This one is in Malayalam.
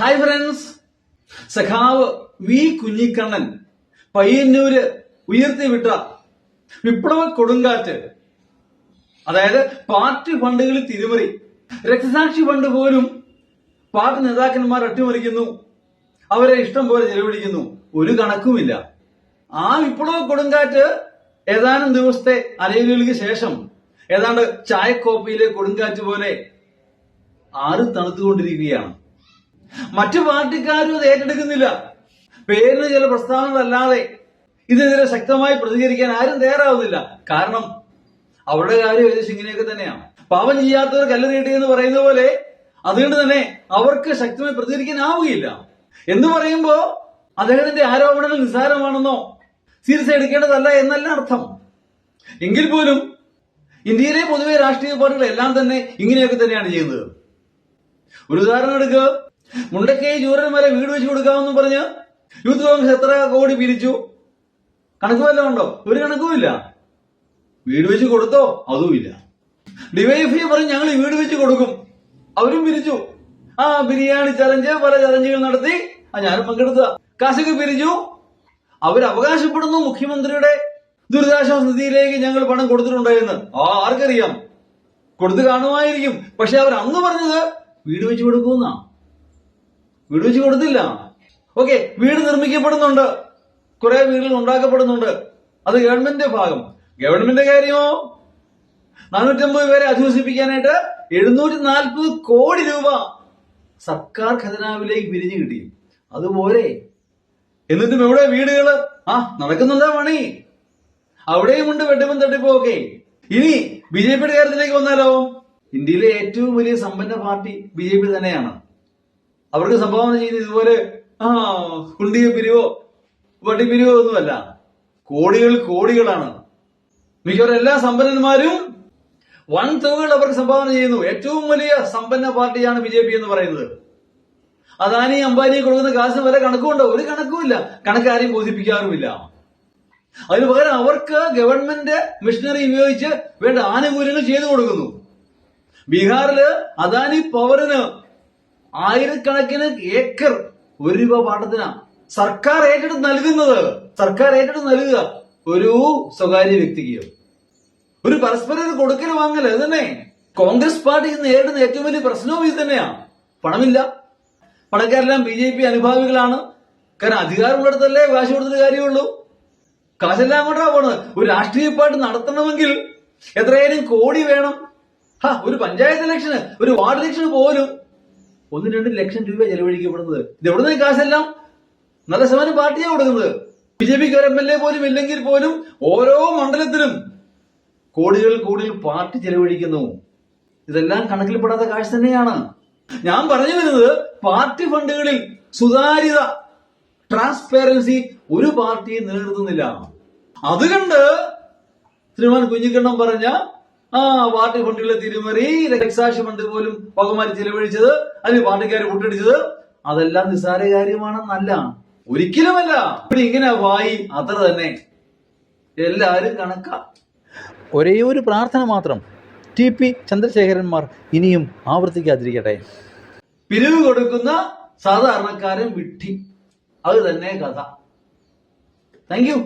ഹായ് ഫ്രണ്ട്സ് സഖാവ് വി കുഞ്ഞിക്കണ്ണൻ പയ്യന്നൂര് ഉയർത്തിവിട്ട വിപ്ലവ കൊടുങ്കാറ്റ്. അതായത് പാർട്ടി ഫണ്ടുകളിൽ തിരിമറി. രക്തസാക്ഷി ഫണ്ട് പോലും പാർട്ടി നേതാക്കന്മാർ അട്ടിമറിക്കുന്നു. അവരെ ഇഷ്ടം പോലെ ചെലവഴിക്കുന്നു. ഒരു കണക്കുമില്ല. ആ വിപ്ലവ കൊടുങ്കാറ്റ് ഏതാനും ദിവസത്തെ അലയലുകൾക്ക് ശേഷം ഏതാണ്ട് ചായക്കോപ്പയിലെ കൊടുങ്കാറ്റ് പോലെ ആറ് തണുത്തുകൊണ്ടിരിക്കുകയാണ്. മറ്റു പാർട്ടിക്കാരും അത് ഏറ്റെടുക്കുന്നില്ല. പേരിന് ചില പ്രസ്താവനകളല്ലാതെ ഇതിനെതിരെ ശക്തമായി പ്രതികരിക്കാൻ ആരും തയ്യാറാവുന്നില്ല. കാരണം അവരുടെ കാര്യം ഏകദേശം ഇങ്ങനെയൊക്കെ തന്നെയാണ്. പാപം ചെയ്യാത്തവർ കല്ല് നീട്ടി എന്ന് പറയുന്ന പോലെ അതുകൊണ്ട് തന്നെ അവർക്ക് ശക്തമായി പ്രതികരിക്കാൻ ആവുകയില്ല എന്ന് പറയുമ്പോ അദ്ദേഹത്തിന്റെ ആരോപണങ്ങൾ നിസ്സാരമാണെന്നോ സീരിയസ് എടുക്കേണ്ടതല്ല എന്നല്ല അർത്ഥം. എങ്കിൽ പോലും ഇന്ത്യയിലെ പൊതുവെ രാഷ്ട്രീയ പാർട്ടികൾ എല്ലാം തന്നെ ഇങ്ങനെയൊക്കെ തന്നെയാണ് ചെയ്യുന്നത്. ഒരു ഉദാഹരണം എടുക്കുക. മുണ്ടക്കൈ വരെ വീട് വെച്ച് കൊടുക്കാമെന്നും പറഞ്ഞ് യൂത്ത് കോൺഗ്രസ് എത്ര കോടി പിരിച്ചു? കണക്ക് വല്ലതും ഉണ്ടോ? ഒരു കണക്കുമില്ല വീട് വെച്ച് കൊടുത്തോ? അതുമില്ല ഡിവൈഫൈ പറഞ്ഞ് ഞങ്ങൾ വീട് വെച്ച് കൊടുക്കും. അവരും പിരിച്ചു. ആ ബിരിയാണി ചലഞ്ച് പല ചലഞ്ചുകൾ നടത്തി. ആ ഞാനും പങ്കെടുത്ത കാശൊക്കെ പിരിച്ചു. അവർ അവകാശപ്പെടുന്നു മുഖ്യമന്ത്രിയുടെ ദുരിതാശ്വാസ നിധിയിലേക്ക് ഞങ്ങൾ പണം കൊടുത്തിട്ടുണ്ടായിരുന്നു ആ ആർക്കറിയാം. കൊടുത്തു കാണുമായിരിക്കും. പക്ഷെ അവർ അന്ന് പറഞ്ഞത് വീട് വെച്ച് കൊടുക്കുന്ന വീട് വെച്ച് കൊടുത്തില്ല. ഓക്കെ വീട് നിർമ്മിക്കപ്പെടുന്നുണ്ട്. കുറെ വീടുകൾ ഉണ്ടാക്കപ്പെടുന്നുണ്ട്. അത് ഗവൺമെന്റിന്റെ ഭാഗം. ഗവൺമെന്റിന്റെ കാര്യമോ? നാനൂറ്റമ്പത് പേരെ അധിവസിപ്പിക്കാനായിട്ട് എഴുന്നൂറ്റി നാൽപ്പത് കോടി രൂപ സർക്കാർ ഖജനാവിലേക്ക് പിരിഞ്ഞു കിട്ടി. അതുപോലെ എന്നിട്ടും എവിടെ വീടുകൾ? ആ നടക്കുന്നുണ്ടാ പണി. അവിടെയും ഉണ്ട് വെട്ടിപ്പും തട്ടിപ്പും ഇനി ബി ജെ പിയുടെ കാര്യത്തിലേക്ക് വന്നാലോ? ഇന്ത്യയിലെ ഏറ്റവും വലിയ സമ്പന്ന പാർട്ടി ബി ജെ പി തന്നെയാണ്. അവർക്ക് സംഭാവന ചെയ്യുന്ന ഇതുപോലെ ആ കുണ്ടിയ പിരിവോ വട്ടിപ്പിരിവോ ഒന്നുമല്ല. കോടികൾ കോടികളാണ്. മിക്കവാറും എല്ലാ സമ്പന്നന്മാരും വൻ തുകകൾ അവർക്ക് സംഭാവന ചെയ്യുന്നു. ഏറ്റവും വലിയ സമ്പന്ന പാർട്ടിയാണ് ബി ജെ പി എന്ന് പറയുന്നത്. അദാനി അംബാനി കൊടുക്കുന്ന കാശിന് വരെ കണക്കുണ്ടോ ഒരു കണക്കുമില്ല കണക്ക് ആരെയും ബോധിപ്പിക്കാറുമില്ല. അതിന് പകരം അവർക്ക് ഗവൺമെന്റ് മിഷനറി ഉപയോഗിച്ച് വേണ്ട ആനുകൂല്യങ്ങൾ ചെയ്തു കൊടുക്കുന്നു. ബീഹാറിൽ അദാനി പവറിന് ആയിരക്കണക്കിന് ഏക്കർ ഒരു രൂപ പാട്ടത്തിനാ സർക്കാർ ഏറ്റെടുത്ത് നൽകുന്നത്. സർക്കാർ ഏറ്റെടുത്ത് നൽകുക. ഒരു സ്വകാര്യ വ്യക്തിക്ക്. ഒരു പരസ്പരം ഒരു കൊടുക്കൽ വാങ്ങൽ അത് തന്നെ. കോൺഗ്രസ് പാർട്ടി നേരിടുന്ന ഏറ്റവും വലിയ പ്രശ്നവും ഇത് തന്നെയാണ് പണമില്ല. പണക്കാരെല്ലാം ബി ജെ പി അനുഭാവികളാണ്. കാരണം അധികാരമുള്ളിടത്തല്ലേ കാശ് കൊടുത്തിട്ട് കാര്യമുള്ളൂ. കാശെല്ലാം അങ്ങോട്ടാ പോണത്. ഒരു രാഷ്ട്രീയ പാർട്ടി നടത്തണമെങ്കിൽ എത്രയായാലും കോടി വേണം. ഒരു പഞ്ചായത്ത് ഇലക്ഷന് ഒരു വാർഡ് ഇലക്ഷന് പോലും ഒന്ന് രണ്ട് ലക്ഷം രൂപ ചെലവഴിക്കപ്പെടുന്നത്. ഇത് എവിടുന്ന കാശെല്ലാം? നല്ല ശതമാനം പാർട്ടിയാണ് കൊടുക്കുന്നത്. ബി ജെ പിക്ക് ഒരു എം എൽ എ പോലും ഇല്ലെങ്കിൽ പോലും ഓരോ മണ്ഡലത്തിലും കോടികൾ കോടികൾ പാർട്ടി ചെലവഴിക്കുന്നു. ഇതെല്ലാം കണക്കിൽപ്പെടാത്ത കാഴ്ച തന്നെയാണ്. ഞാൻ പറഞ്ഞു വരുന്നത് പാർട്ടി ഫണ്ടുകളിൽ സുതാര്യത ട്രാൻസ്പെറൻസി ഒരു പാർട്ടിയും നിലനിർത്തുന്നില്ല. അതുകൊണ്ട് ശ്രീമാൻ കുഞ്ഞിക്കണ്ണം പറഞ്ഞ ആ പാർട്ടി ഫണ്ടുകളെ തിരിമറി രക്സാക്ഷി ഫണ്ട് പോലും പകമാരി ചെലവഴിച്ചത് അതിന് പാർട്ടിക്കാരെ കൂട്ടടിച്ചത് അതെല്ലാം നിസ്സാര കാര്യമാണെന്നല്ല ഒരിക്കലുമല്ല. ഇവിടെ ഇങ്ങനെ വായി അത്ര തന്നെ. എല്ലാരും കണക്ക. ഒരേ ഒരു പ്രാർത്ഥന മാത്രം. ടി പി ചന്ദ്രശേഖരന്മാർ ഇനിയും ആവർത്തിക്കാതിരിക്കട്ടെ. പിരിവ് കൊടുക്കുന്ന സാധാരണക്കാരൻ വിട്ടി. അത് തന്നെ കഥ. Thank you